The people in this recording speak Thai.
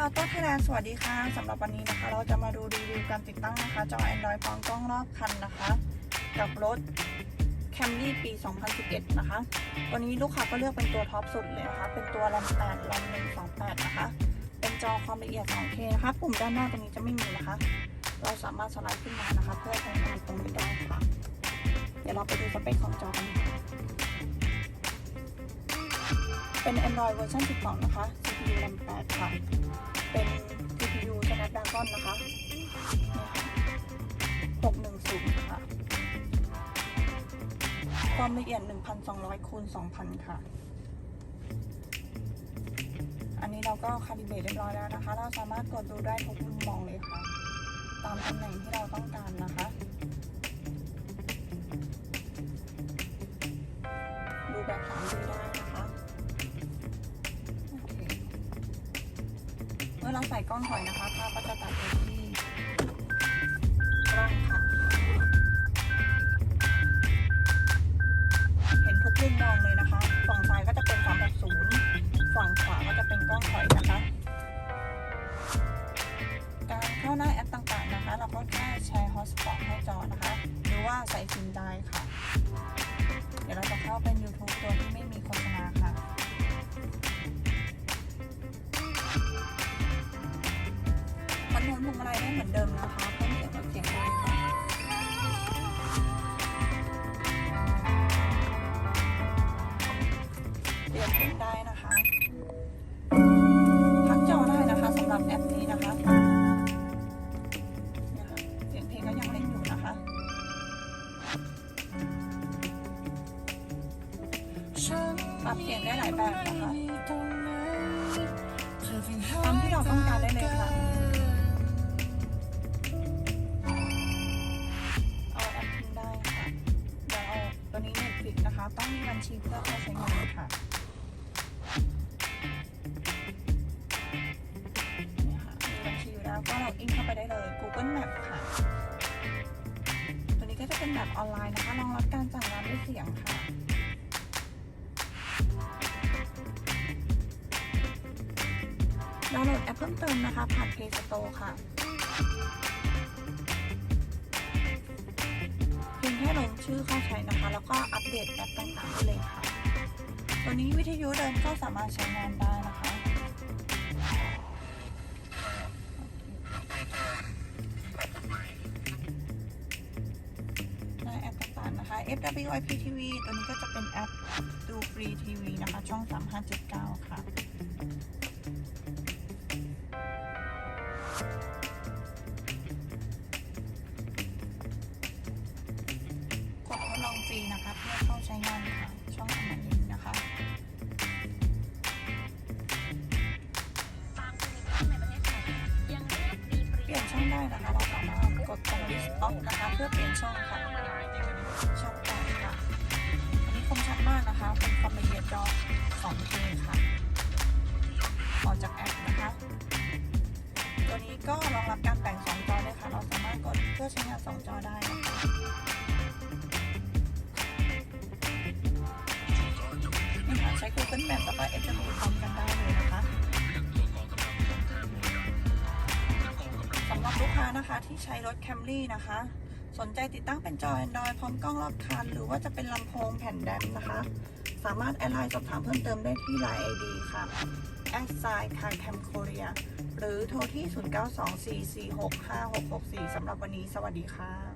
ค่ะต้นไทยแลนด์สวัสดีค่ะสำหรับวันนี้นะคะ เราจะมาดูรีวิวการติดตั้งนะคะ จอ Android พร้อมกล้องรอบคันนะคะ กับรถ Camry ปี 2011 นะคะ ตัวนี้ลูกค้าก็เลือกเป็นตัวท็อปสุดเลยนะคะ เป็นตัว RAM 8 RAM 128 นะคะ เป็นจอความละเอียด 2K นะคะ ปุ่มด้านหน้าตรงนี้จะไม่มีนะคะ เราสามารถสไลด์ขึ้นมานะคะ เพื่อใช้งานตรงนี้ได้ค่ะเดี๋ยวเราไปดูสเปคของจอกันค่ะเป็น Android เวอร์ชัน12 นะคะ CPU RAM 8 ค่ะ เป็น CPU Snapdragon นะคะนี่ค่ะ610 ค่ะ ความละเอียด 1,200 คูณ 2,000 ค่ะ อันนี้เราก็คาลิเบรตเรียบร้อยแล้วนะคะ เราสามารถกดดูได้ทุกมุมมองเลยค่ะ ตามตำแหน่งที่เราต้องการนะคะดูแบบ 3D ได้ เมื่อเราใส่กล้องถอยนะคะภาพก็จะตัดไปที่กล้องค่ะ เห็นทุกมุมมองเลยนะคะฝั่งซ้ายก็จะเป็น 360 ฝั่งขวาก็จะเป็นกล้องถอยนะคะ การเข้าหน้าแอปต่างๆนะคะ เราก็แค่แชร์ฮอสปอตให้จอนะคะ หรือว่าใส่ นโทรลพวงมาลัยได้เหมือนเดิมนะคะเพิ่มเสียงเสียงได้เปลี่ยนเพลงได้นะคะพักจอได้นะคะสำหรับแอปนี้นะคะเนี่ยค่ะเสียงเพลงก็ยังเล่นอยู่นะคะปรับเสียงได้หลายแบบนะคะตามที่เราต้องการได้เลย ต้องมีบัญชีเพื่อเข้าใช้งานค่ะนี่ค่ะมีบัญชีอยู่แล้วก็เราอินเข้าไปได้เลย Google Map ค่ะ ตัวนี้ก็จะเป็นแบบออนไลน์นะคะรองรับการสั่งงานด้วยเสียงค่ะดาวน์โหลดแอปเพิ่มเติมนะคะผ่าน Play Store ค่ะ งแค่ลงชื่อเข้าใช้นะคะ แล้วก็อัปเดตแอปต่างๆได้เลยค่ะ ตัวนี้วิทยุเดิมก็สามารถใช้งานได้นะคะ ในแอปต่างๆนะคะ FWIP TV ตัวนี้ก็จะเป็นแอปดูฟรีทีวีนะคะ ช่อง 3579 ค่ะ รีนะคะเพื่อเข้าใช้งานค่ะช่องอมรินทร์นะคะเปลี่ยนช่องได้นะคะเราสามารถกดตรง list off นะคะ เพื่อเปลี่ยนช่องค่ะช่องแปดค่ะอันนี้คมชัดมากนะคะเป็นความละเอียดจอ 2K ค่ะออกจากแอปนะคะตัวนี้ก็รองรับการแบ่ง2จอได้ค่ะ เราสามารถกดเพื่อใช้งาน2จอได้ Google Map แล้วก็ FW พร้อมกันได้เลยนะคะสำหรับลูกค้านะคะที่ใช้รถ Camry นะคะ สนใจติดตั้งเป็นจอ Android พร้อมกล้องรอบคัน หรือว่าจะเป็นลำโพงแผ่นแดมนะคะ สามารถแอดไลน์สอบถามเพิ่มเติมได้ที่ Line ID ค่ะแอดไซน์คาแคมโคเรียหรือโทรที่ 0924465664 สำหรับวันนี้สวัสดีค่ะ